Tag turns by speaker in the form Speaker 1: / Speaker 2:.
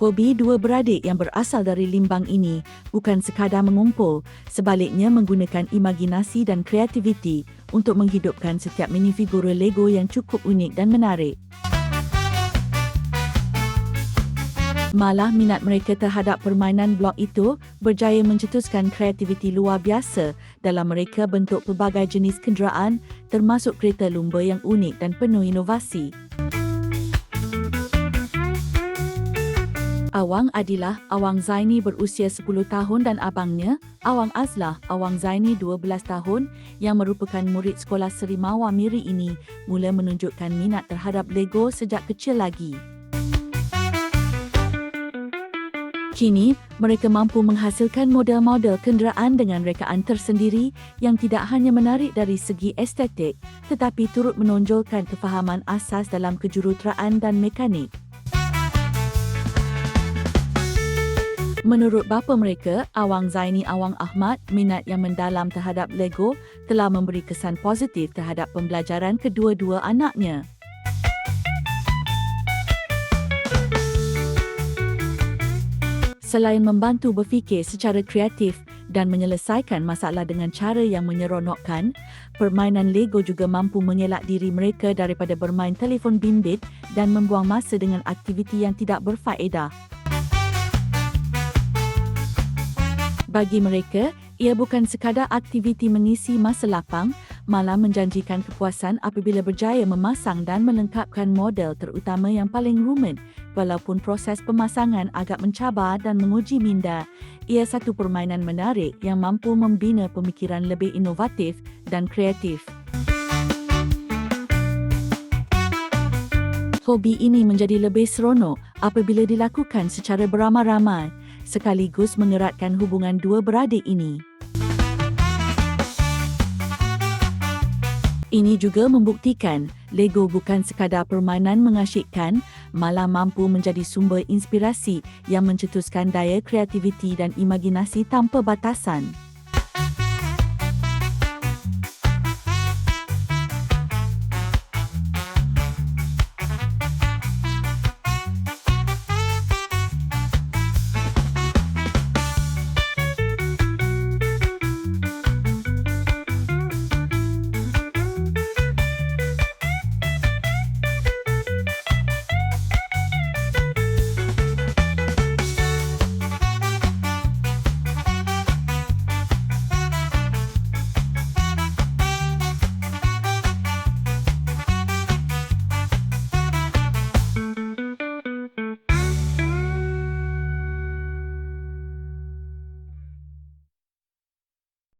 Speaker 1: Hobi dua beradik yang berasal dari Limbang ini bukan sekadar mengumpul, sebaliknya menggunakan imajinasi dan kreativiti untuk menghidupkan setiap minifigura Lego yang cukup unik dan menarik. Malah minat mereka terhadap permainan blok itu berjaya mencetuskan kreativiti luar biasa dalam mereka bentuk pelbagai jenis kenderaan termasuk kereta lumba yang unik dan penuh inovasi. Awang Adilah Awang Zaini berusia 10 tahun dan abangnya, Awang Azlah Awang Zaini 12 tahun yang merupakan murid sekolah Serimawa Miri ini mula menunjukkan minat terhadap Lego sejak kecil lagi. Kini, mereka mampu menghasilkan model-model kenderaan dengan rekaan tersendiri yang tidak hanya menarik dari segi estetik tetapi turut menonjolkan kefahaman asas dalam kejuruteraan dan mekanik. Menurut bapa mereka, Awang Zaini Awang Ahmad, minat yang mendalam terhadap Lego telah memberi kesan positif terhadap pembelajaran kedua-dua anaknya. Selain membantu berfikir secara kreatif dan menyelesaikan masalah dengan cara yang menyeronokkan, permainan Lego juga mampu mengelak diri mereka daripada bermain telefon bimbit dan membuang masa dengan aktiviti yang tidak berfaedah. Bagi mereka, ia bukan sekadar aktiviti mengisi masa lapang, malah menjanjikan kepuasan apabila berjaya memasang dan melengkapkan model terutama yang paling rumit. Walaupun proses pemasangan agak mencabar dan menguji minda, ia satu permainan menarik yang mampu membina pemikiran lebih inovatif dan kreatif. Hobi ini menjadi lebih seronok apabila dilakukan secara beramai-ramai sekaligus mengeratkan hubungan dua beradik ini. Ini juga membuktikan Lego bukan sekadar permainan mengasyikkan, malah mampu menjadi sumber inspirasi yang mencetuskan daya kreativiti dan imajinasi tanpa batasan.